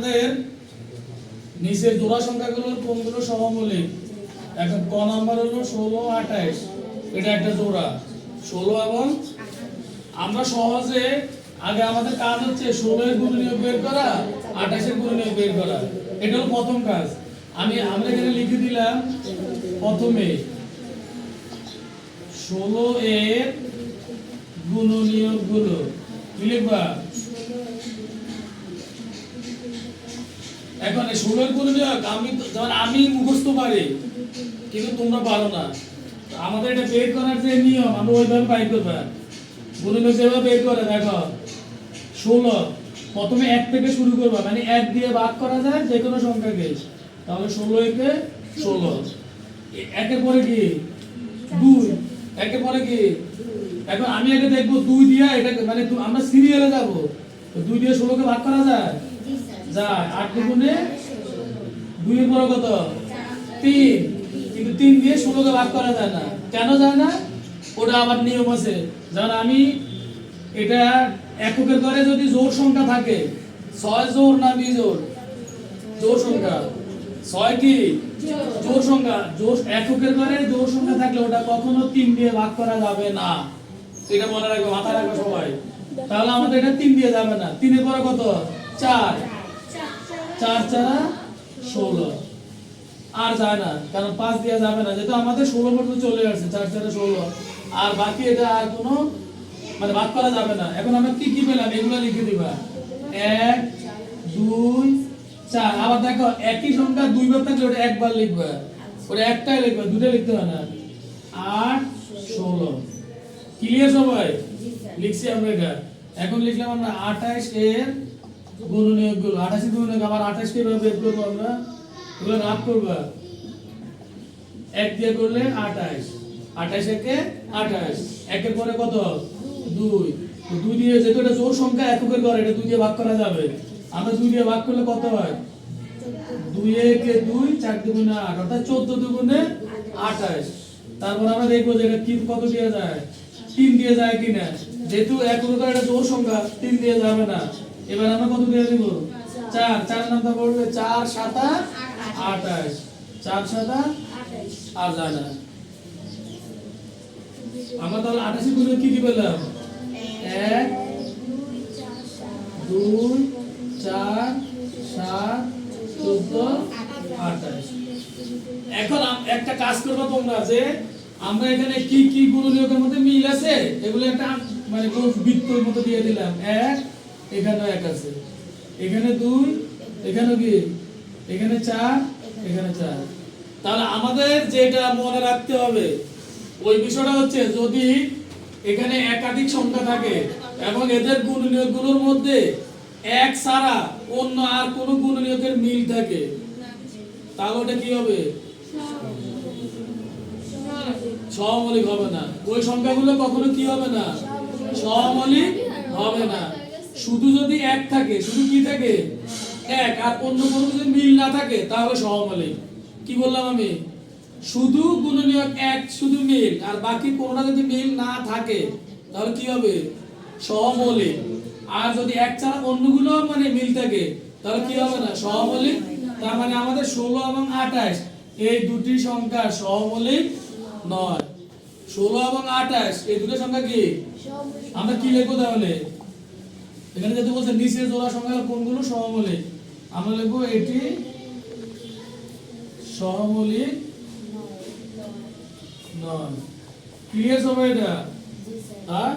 আমাদের নিচের জোড়া সংখ্যাগুলোর কোনগুলো সহমৌলিক এখন ক নাম্বার হলো ষোলো, আঠাইশ। এটা একটা জোড়া। ষোলো এবং আমরা সহজে আগে আমাদের কাজ হচ্ছে ষোলো এর গুণনীয়ক বের করা আঠাশের গুণনীয়ক বের করা। এটা হলো প্রথম কাজ। আমি, আমরা এখানে লিখে দিলাম প্রথমে ষোলো এর গুণনীয়কগুলো লিখবা? এখন এই গুণনীয়ক আমি যেমন আমি মুখস্থ পারি, কিন্তু তোমরা পারো না। আমাদের এটা বের করার যে নিয়ম ওইভাবে যেভাবে বের করে, দেখো। ষোলো, প্রথমে এক থেকে শুরু মানে এক দিয়ে ভাগ করা যায় যে কোনো সংখ্যাকে। তাহলে ষোলো একে ষোলো। একের পরে কি? দুই। একের পরে কি? এখন আমি আগে দেখব দুই দিয়ে এটা মানে আমরা সিরিয়ালে যাব। দুই দিয়ে ষোলোকে ভাগ করা যায়? আমি এটা এককের ঘরে যদি জোর সংখ্যা থাকে, ছয় জোর না বিজোর জোর সংখ্যা। ছয় কি? জোর সংখ্যা। জোর এককের ঘরে জোর সংখ্যা থাকলে ওটা কখনো তিন দিয়ে ভাগ করা যাবে না। এটা মনে রাখবে, মাথায় রাখবে সবাই। তাহলে আমাদের এটা তিন দিয়ে যাবে না। তিনের পরে কত? চার। চার চারা ষোলো। আর যায় না কারণ পাঁচ দেওয়া যাবে না যেহেতু আমাদের ষোলো পর্যন্ত চলে আসছে চার চারা ষোলো। আর বাকি এটা আর কোনো মানে ভাগ করা যাবে না। এখন আমরা কি কি পেলাম? এগুলো লিখে দিবা। এক দুই চার। আবার দেখো একই সংখ্যা দুইবার থাকলে ওটা একবার লিখবা। ওটা একটাই লিখবা দুটো লিখতে হয় না। আট ষোলো। ক্লিয়ার সবাই? লিখছি আমরা এটা। এখন লিখলাম আমরা আঠাশ এর গুণনীয়কগুলো আবার আঠাশ কে বের করব আমরা। এগুলো রাগ করবা? এক দিয়ে করলে আঠাশ আঠাশ একে আঠাশ। একের পরে কত? দুই। দুই দিয়ে যেহেতু এটা জোর সংখ্যা, এককের ঘর, এটা দুই দিয়ে ভাগ করা যাবে। আমরা দুই দিয়ে ভাগ করলে কত হয়? দুই একে দুই, চার দুগুণে আট, অর্থাৎ চোদ্দ দুগুণে আঠাশ। তারপর আমরা দেখব যে এটা কি কত দিয়ে যায়? তিন দিয়ে যায় কিনা? যেহেতু এক এটা জোর সংখ্যা, তিন দিয়ে যাবে না। এবার আমরা কত দিয়ে দিব চার। চার। নামটা পড়বে চার সাতা আঠাশ। চার সাতা আর যায় না আমরা তাহলে আঠাশি গুণে কি কি পেলাম? এক দুই চার সাত চোদ্দ আঠাশ। এখন একটা কাজ করব তোমরা যে আমরা এখানে কি কি গুণনীয়কের মধ্যে মিল আছে? এগুলো একটা মানে বৃত্তর মতো দিয়ে দিলাম। এক এখানে এক আছে। এখানে দুই, এখানে কি এখানে চার এখানে চার। তাহলে আমাদের যেটা মনে রাখতে হবে, ওই বিষয়টা হচ্ছে যদি এখানে একাধিক সংখ্যা থাকে এবং এদের গুণনীয়কগুলোর মধ্যে এক ছাড়া অন্য আর কোনো গুণনীয়কের মিল থাকে, তাহলে ওটা কি হবে? সহমৌলিক হবে না। ওই সংখ্যাগুলো কখনো কি হবে না? সহমৌলিক হবে না। শুধু যদি এক থাকে, শুধু কি থাকে? এক। আর অন্য কোনো যদি মিল না থাকে, তাহলে সহমৌলিক কি বললাম আমি? শুধু গুণনীয়ক এক, শুধু মিল। আর বাকি কোনোটা যদি মিল না থাকে, তাহলে কি হবে? সহমৌলিক আর যদি এক ছাড়া অন্যগুলো মানে মিল থাকে, তাহলে কি হবে না? সহমৌলিক তার মানে আমাদের ষোলো এবং আঠাশ, এই দুটি সংখ্যা সহমৌলিক নয়। ষোলো এবং আঠাশ, এই দুটো সংখ্যা কি? আমরা কি লিখব তাহলে? এখানে যেহেতু বলছে নিচের জোড়া সংখ্যা কোনগুলো? সহমৌলিক। আমরা লিখব এটি সহমৌলিক নয়। ক্লিয়ার সবাই এটা? হ্যাঁ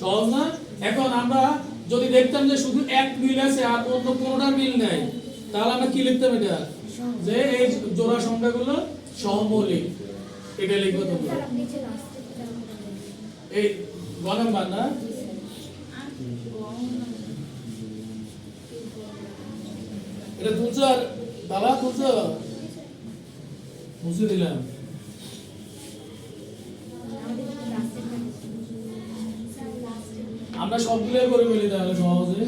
সহজ না? এখন আমরা যদি দেখতাম যে শুধু এক মিল আছে আর অন্য কোনোটা মিল নাই তাহলে আমরা কি লিখতাম এটা? যে এই জোড়া সংখ্যাগুলো সহমৌলিক। এটা লিখব তোমরা। এই গ নাম্বার এটা তুলছো মুছে দিলাম আমরা সবগুলো করে ফেলি তাহলে সহজে।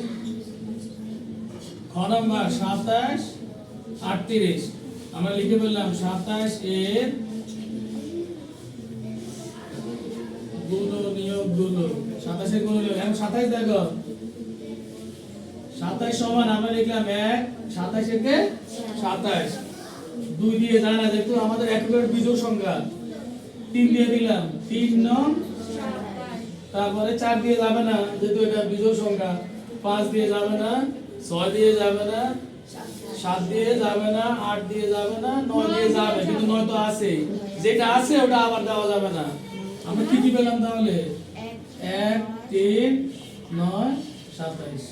খ নাম্বার, সাতাশ, আটত্রিশ। আমরা লিখে ফেললাম, সাতাশ এর নিয়োগগুলো সাতাশের গুণ নিয়োগ এখন সাতাশ দেখো। সাতাশ সমান, আমরা লিখলাম এক সাতাশ একে সাতাশ দুই দিয়ে না যেহেতু আমাদের একেবারে বিজোড় সংখ্যা। তিন দিয়ে দিলাম, তিন নং তারপরে চার দিয়ে যাবে না, যেহেতু এটা বিজোড় সংখ্যা। পাঁচ দিয়ে যাবে না, ছয় দিয়ে যাবে না, সাত দিয়ে যাবে না, আট দিয়ে যাবে না, নয় দিয়ে যাবে, কিন্তু নয় তো আছে। যেটা আছে, ওটা আবার দেওয়া যাবে না। আমরা কি কি পেলাম তাহলে? এক, তিন, নয়, সাতাইশ।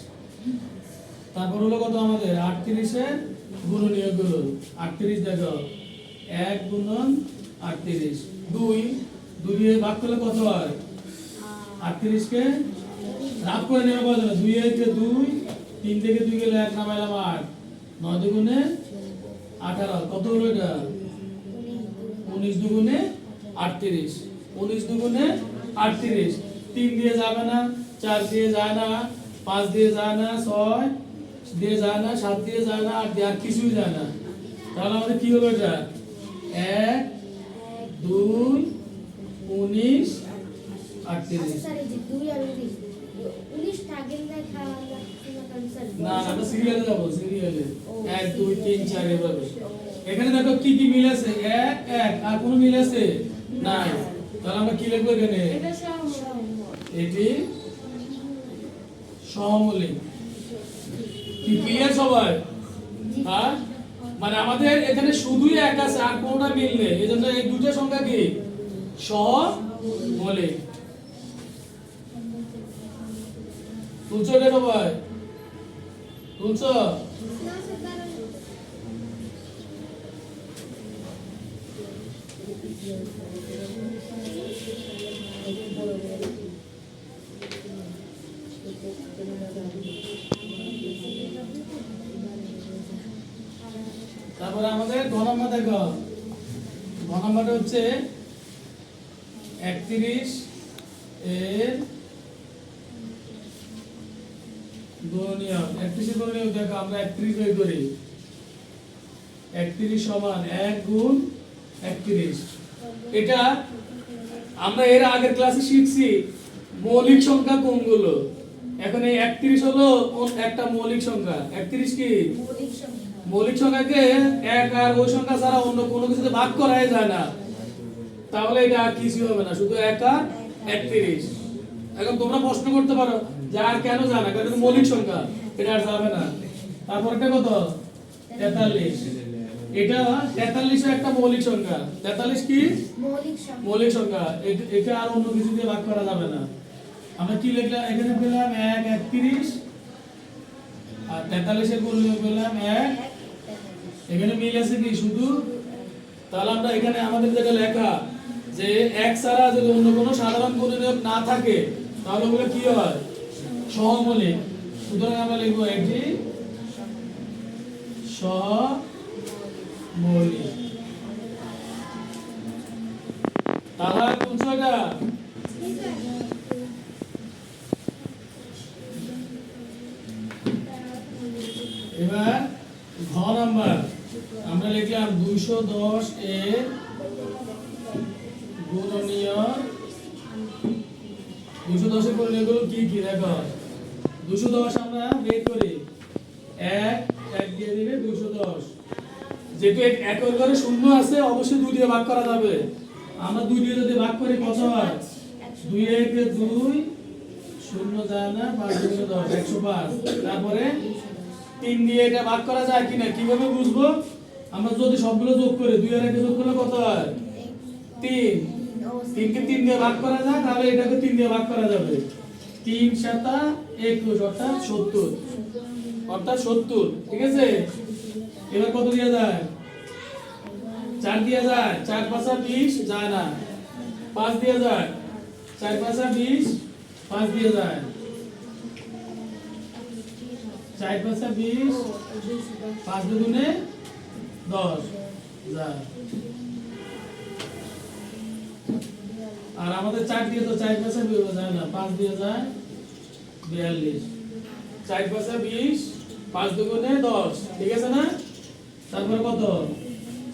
তারপর হলো কত আমাদের? আটত্রিশের গুণনীয়গুলো আটত্রিশ দেখো। এক গুণন আটত্রিশ। দুই। দুই ভাগ করলে কত হয়? আটত্রিশকে রাগ করে নেওয়া কথা না দুই একে দুই? তিন থেকে দুই গেলে এক নামাইলাম আট। নয় দুগুণে আঠারো। কত হলো এটা? উনিশ দুগুণে আটত্রিশ। উনিশ দুগুণে আটত্রিশ। তিন দিয়ে যাবে না, চার দিয়ে যায় না, পাঁচ দিয়ে যায় না, ছয় দিয়ে যায় না সাত দিয়ে যায় না আট দিয়ে আর কিছুই যায় না। তাহলে আমাদের কি হলো এটা? এক দুই উনিশ আটত্রিশ। না না সিরিয়ালে যাব সিরিয়ালে এক দুই তিন চার এভাবে। এখানে দেখো কি কি মিল আছে? এক এক। আর কোনো মিল আছে? নাই। তাহলে আমরা কি লিখব এখানে? এটি সহমৌলিক কি সবাই? হ্যাঁ? মানে আমাদের এখানে শুধুই এক আছে, আর কোনোটা মিল নেই। এই জন্য এই দুটো সংখ্যা কি? সহমৌলিক তুলছো রে সবাই? তুলছো? তারপরে আমাদের ঘ নম্বর দেখো। ঘ নম্বরটা হচ্ছে একত্রিশ এর দেখো, আমরা একত্রিশ করি। একত্রিশ সমান এক গুণ একত্রিশ। এটা আমরা এর আগের ক্লাসে শিখছি মৌলিক সংখ্যা কোনগুলো? এখন এই একত্রিশ হলো একটা মৌলিক সংখ্যা? একত্রিশ কি? মৌলিক সংখ্যাকে এক আর ওই সংখ্যা ছাড়া অন্য কোনো কিছুতে ভাগ করাই যায় না। তাহলে এটা আর কিছু হবে না শুধু এক আর একত্রিশ। এখন তোমরা প্রশ্ন করতে পারো যে আর কেন যায় না কারণ মৌলিক সংখ্যা এটা আর যাবে না। তারপর এটা কত? তেতাল্লিশ। এটা তেতাল্লিশ একটা মৌলিক সংখ্যা। তেতাল্লিশ কি? মৌলিক সংখ্যা। এটা আর অন্য কিছু দিয়ে ভাগ করা যাবে না। আমরা কি লিখলাম এখানে পেলাম এক একত্রিশ আর তেতাল্লিশের করলে পেলাম এক। এখানে মিল আছে কি শুধু? তাহলে আমরা এখানে আমাদের যেটা লেখা যে এক ছাড়া যদি অন্য কোনো সাধারণ গুণনীয়ক না থাকে, তাহলে ওগুলো কি হয়? সহমৌলিক। সুতরাং আমরা লিখব এটি সহমৌলিক। তাহলে কোন ছয়টা এবার নাম্বার। আমরা লিখলাম দুইশো দশ এর দুশো দশের গুণনীয়গুলো কি কি? দেখো। দুশো দশ আমরা বের করি। এক এক দিয়ে দিলে দুশো দশ। যেহেতু একের ঘরে শূন্য আছে, অবশ্যই দুই দিয়ে ভাগ করা যাবে। আমরা দুই দিয়ে যদি ভাগ করি, কত হয়? দুই একে দুই, শূন্য যায় না, পাঁচ দুশো দশ, একশো পাঁচ। তারপরে তিন দিয়ে এটা ভাগ করা যায় কিনা কীভাবে বুঝব? আমরা যদি সবগুলো যোগ করি, দুই আর একে যোগ করলে কত হয়? তিন। তিনকে তিন দিয়ে ভাগ করা যায়, তাহলে এটাকে তিন দিয়ে ভাগ করা যাবে। তিন সাতা একুশ, অর্থাৎ সত্তর। অর্থাৎ সত্তর, ঠিক আছে? এবার কত দিয়ে যায়? চার দিয়ে যায়। চার পাঁচা বিশ, যায় না। পাঁচ দিয়ে যায়। চার পাঁচা বিশ, পাঁচ দিয়ে যায়। চার পাঁচা বিশ পাঁচ দুগুণে দশ। আর আমাদের চার দিয়ে তো চার পাঁচা বিশ যায় না। পাঁচ দিয়ে যায় বিয়াল্লিশ। চার পাঁচা বিশ পাঁচ দুগুণে দশ। ঠিক আছে না? তারপর কত?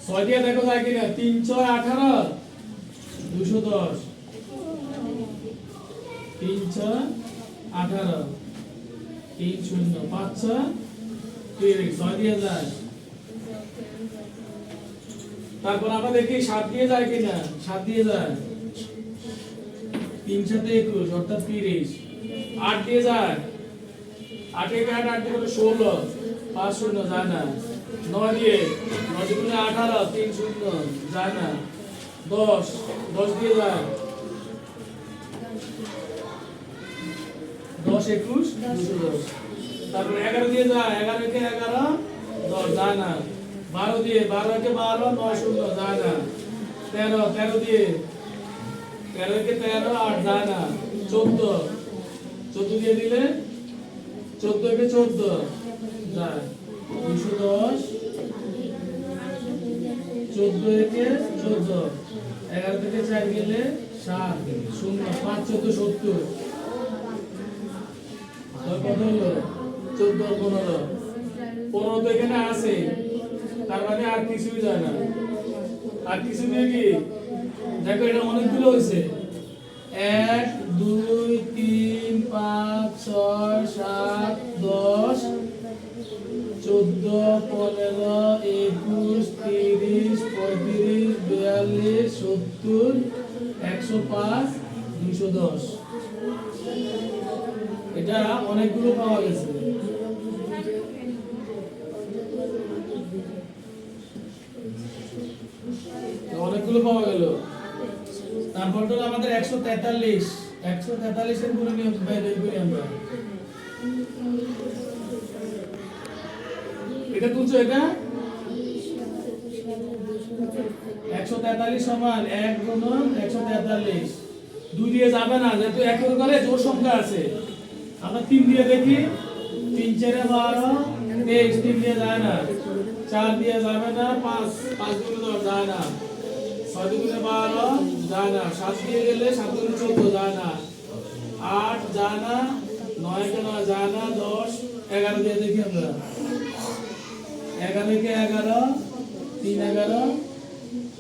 ছয় দিয়ে দেখো যায় কিনা। তিন ছয় আঠারো। দুশো দশ। তিন ছয় আঠারো। তিন শূন্য পাঁচ তারপর সাত দিয়ে যায় কিনা? সাত দিয়ে যায়। তিন সাথে একুশ, অর্থাৎ তিরিশ। আট দিয়ে যায়। আটে আট আট দিয়ে ষোলো। পাঁচ শূন্য, যায় না। নয় দিয়ে নয় দিয়ে আঠারো, তিন শূন্য, যায় না। দশ দশ দিয়ে যায়। দশ একুশ? তারপর এগারো দিয়ে যায় এগারো কে এগারো, দশ যায় না। বারো দিয়ে, বারো কে বারো, নয় শূন্য যায় না। তেরো তেরো দিয়ে, তেরো কে তেরো, আট যায় না। চোদ্দ চোদ্দ দিয়ে দিলে, চোদ্দ কে চোদ্দ যায় দুশো দশ, চোদ্দ একে চোদ্দ। এগারো থেকে চার গেলে সাত। শূন্য, পাঁচ, চোদ্দ, সত্তর। চোদ্দ পনেরো পনেরো তো এখানে আছে। তার মানে আর কিছুই যায় না। আর কিছু দিয়ে কি? দেখো, এটা অনেকগুলো হয়েছে। এক, দুই, তিন, পাঁচ, ছয়, সাত, দশ, চোদ্দ, পনেরো, একুশ, তিরিশ, পঁয়ত্রিশ, বিয়াল্লিশ, সত্তর, একশো পাঁচ, দুইশো দশ। এটা অনেকগুলো পাওয়া গেছে। অনেকগুলো পাওয়া গেল। তারপর তো আমাদের একশো তেতাল্লিশ। একশো তেতাল্লিশেরগুলো নিয়ম বাইরে করি আমরা। এটা তুলছো এটা? একশো তেতাল্লিশ সমান এক গুণন একশো তেতাল্লিশ। দুই দিয়ে যাবে না, যেহেতু একের ঘরে জোর সংখ্যা আছে। আমরা তিন দিয়ে দেখি, তিন, চারে বারো, তেইশ, তিন দিয়ে যায় না। চার দিয়ে যাবে না, পাঁচ পাঁচ দুগুণে যায় না। ছয় দুগুণে বারো যায় না। সাত দিয়ে গেলে সাত দুগুণে চোদ্দ যায় না। আট যায় না, নয় কে নয় যায় না, দশ, এগারো দিয়ে দেখি আমরা। এগারো কে এগারো, তিন এগারো,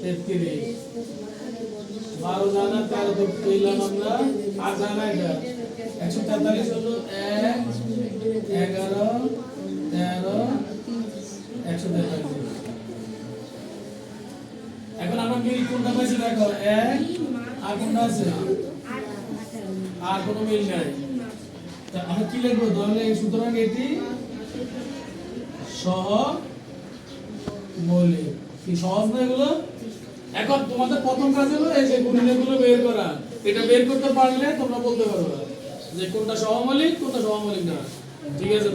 তেত্রিশ। জানা তেরো এটা। একশো তেতাল্লিশ হলো এক, এগারো, তেরো, একশো তেতাল্লিশ। এখন আমরা মিল কোনটা পাইছি দেখো? এক, আর কোনটা আছে? আর কোনো মিল নাই। আমরা কি লিখব? তাহলে সুতরাং এটি সহ মৌলিক কি সহজ না এগুলো? এখন তোমাদের প্রথম কাজ হলো এই যে গুণিতগুলো বের করা। এটা বের করতে পারলে তোমরা বলতে পারবে যে কোনটা সহমৌলিক কোনটা সহমৌলিক না। ঠিক আছে